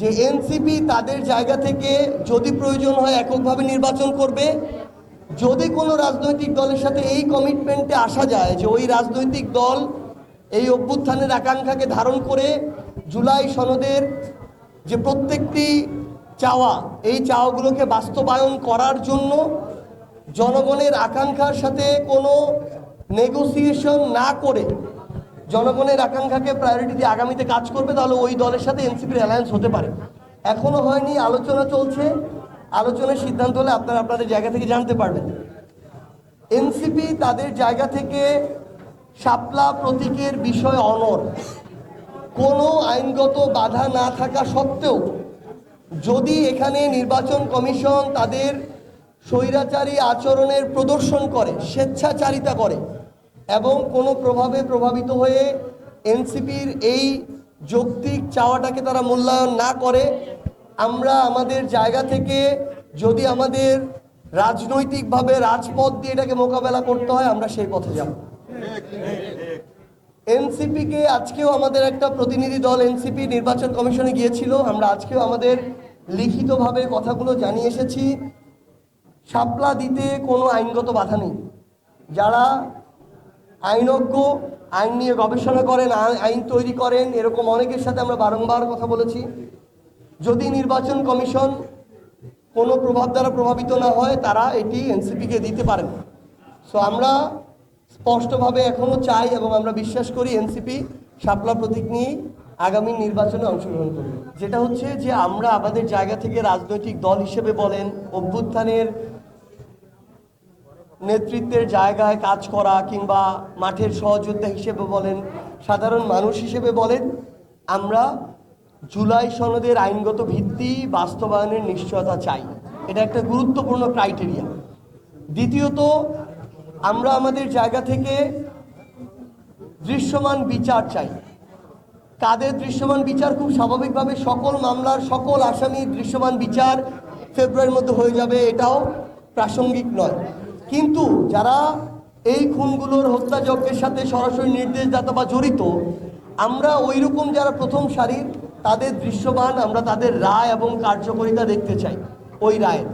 যে এনসিপি তাদের জায়গা থেকে যদি প্রয়োজন হয় এককভাবে নির্বাচন করবে, যদি কোনো রাজনৈতিক দলের সাথে এই কমিটমেন্টে আসা যায় যে ওই রাজনৈতিক দল এই অভ্যুত্থানের আকাঙ্ক্ষাকে ধারণ করে জুলাই সনদের যে প্রত্যেকটি চাওয়া, এই চাওয়াগুলোকে বাস্তবায়ন করার জন্য জনগণের আকাঙ্ক্ষার সাথে কোনো নেগোসিয়েশন না করে জনগণের আকাঙ্ক্ষাকে প্রায়োরিটি দিয়ে আগামীতে কাজ করবে, তাহলে ওই দলের সাথে এনসিপির অ্যালায়েন্স হতে পারে। এখনও হয়নি, আলোচনা চলছে। আলোচনার সিদ্ধান্ত হলে আপনারা আপনাদের জায়গা থেকে জানতে পারবেন। এনসিপি তাদের জায়গা থেকে শাপলা প্রতীকের বিষয় অনর কোনো আইনগত বাধা না থাকা সত্ত্বেও যদি এখানে নির্বাচন কমিশন তাদের স্বৈরাচারী আচরণের প্রদর্শন করে, স্বেচ্ছাচারিতা করে এবং কোনো প্রভাবে প্রভাবিত হয়ে এনসিপির এই যৌক্তিক চাওয়াটাকে তারা মূল্যায়ন না করে, আমরা আমাদের জায়গা থেকে যদি আমাদের রাজনৈতিকভাবে রাজপথ দিয়ে এটাকে মোকাবেলা করতে হয়, আমরা সেই পথে যাব। এনসিপিকে আজকেও আমাদের একটা প্রতিনিধি দল, এনসিপি নির্বাচন কমিশনে গিয়েছিল। আমরা আজকেও আমাদের লিখিতভাবে কথাগুলো জানিয়ে এসেছি। শাপলা দিতে কোনো আইনগত বাধা নেই। যারা আইনজ্ঞ, আইন নিয়ে গবেষণা করেন আইন তৈরি করেন, এরকম অনেকের সাথে আমরা বারংবার কথা বলেছি। যদি নির্বাচন কমিশন কোনো প্রভাব দ্বারা প্রভাবিত না হয়, তারা এটি এনসিপিকে দিতে পারেন সো আমরা স্পষ্টভাবে এখনও চাই এবং আমরা বিশ্বাস করি এনসিপি শাপলা প্রতীক নিয়েই আগামী নির্বাচনে অংশগ্রহণ করবে। যেটা হচ্ছে যে আমরা আমাদের জায়গা থেকে রাজনৈতিক দল হিসেবে বলেন, অভ্যুত্থানের নেতৃত্বের জায়গায় কাজ করা কিংবা মাঠের সহযোদ্ধা হিসেবে বলেন, সাধারণ মানুষ হিসেবে বলেন, আমরা জুলাই সনদের আইনগত ভিত্তি বাস্তবায়নের নিশ্চয়তা চাই। এটা একটা গুরুত্বপূর্ণ ক্রাইটেরিয়া। দ্বিতীয়ত, আমরা আমাদের জায়গা থেকে দৃশ্যমান বিচার চাই। কাদের দৃশ্যমান বিচার? খুব স্বাভাবিকভাবে সকল মামলার, সকল আসামির দৃশ্যমান বিচার ফেব্রুয়ারির মধ্যে হয়ে যাবে। এটাও প্রাসঙ্গিক নয়। কিন্তু যারা এই খুনগুলোর হত্যাযজ্ঞের সাথে সরাসরি নির্দেশদাতা বা জড়িত, আমরা ওই রকম যারা প্রথম সারির তাদের দৃশ্যমান আমরা তাদের রায় এবং কার্যকরিতা দেখতে চাই, ওই রায়ের।